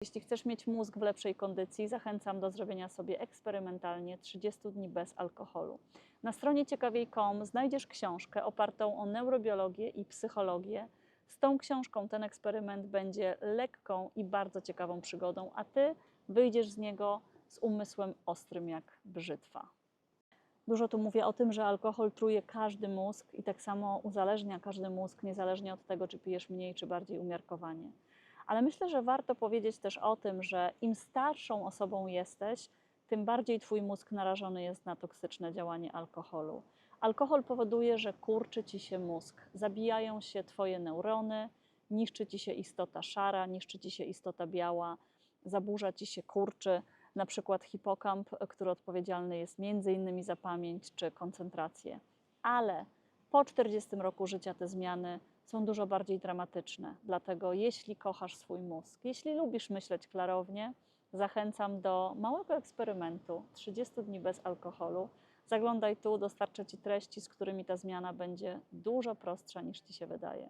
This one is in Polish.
Jeśli chcesz mieć mózg w lepszej kondycji, zachęcam do zrobienia sobie eksperymentalnie 30 dni bez alkoholu. Na stronie ciekawiej.com znajdziesz książkę opartą o neurobiologię i psychologię. Z tą książką ten eksperyment będzie lekką i bardzo ciekawą przygodą, a ty wyjdziesz z niego z umysłem ostrym jak brzytwa. Dużo tu mówię o tym, że alkohol truje każdy mózg i tak samo uzależnia każdy mózg, niezależnie od tego, czy pijesz mniej, czy bardziej umiarkowanie. Ale myślę, że warto powiedzieć też o tym, że im starszą osobą jesteś, tym bardziej Twój mózg narażony jest na toksyczne działanie alkoholu. Alkohol powoduje, że kurczy Ci się mózg, zabijają się Twoje neurony, niszczy Ci się istota szara, niszczy Ci się istota biała, zaburza Ci się kurczy, na przykład hipokamp, który odpowiedzialny jest między innymi za pamięć czy koncentrację. Ale po 40 roku życia te zmiany są dużo bardziej dramatyczne. Dlatego jeśli kochasz swój mózg, jeśli lubisz myśleć klarownie, zachęcam do małego eksperymentu 30 dni bez alkoholu. Zaglądaj tu, dostarczę Ci treści, z którymi ta zmiana będzie dużo prostsza niż Ci się wydaje.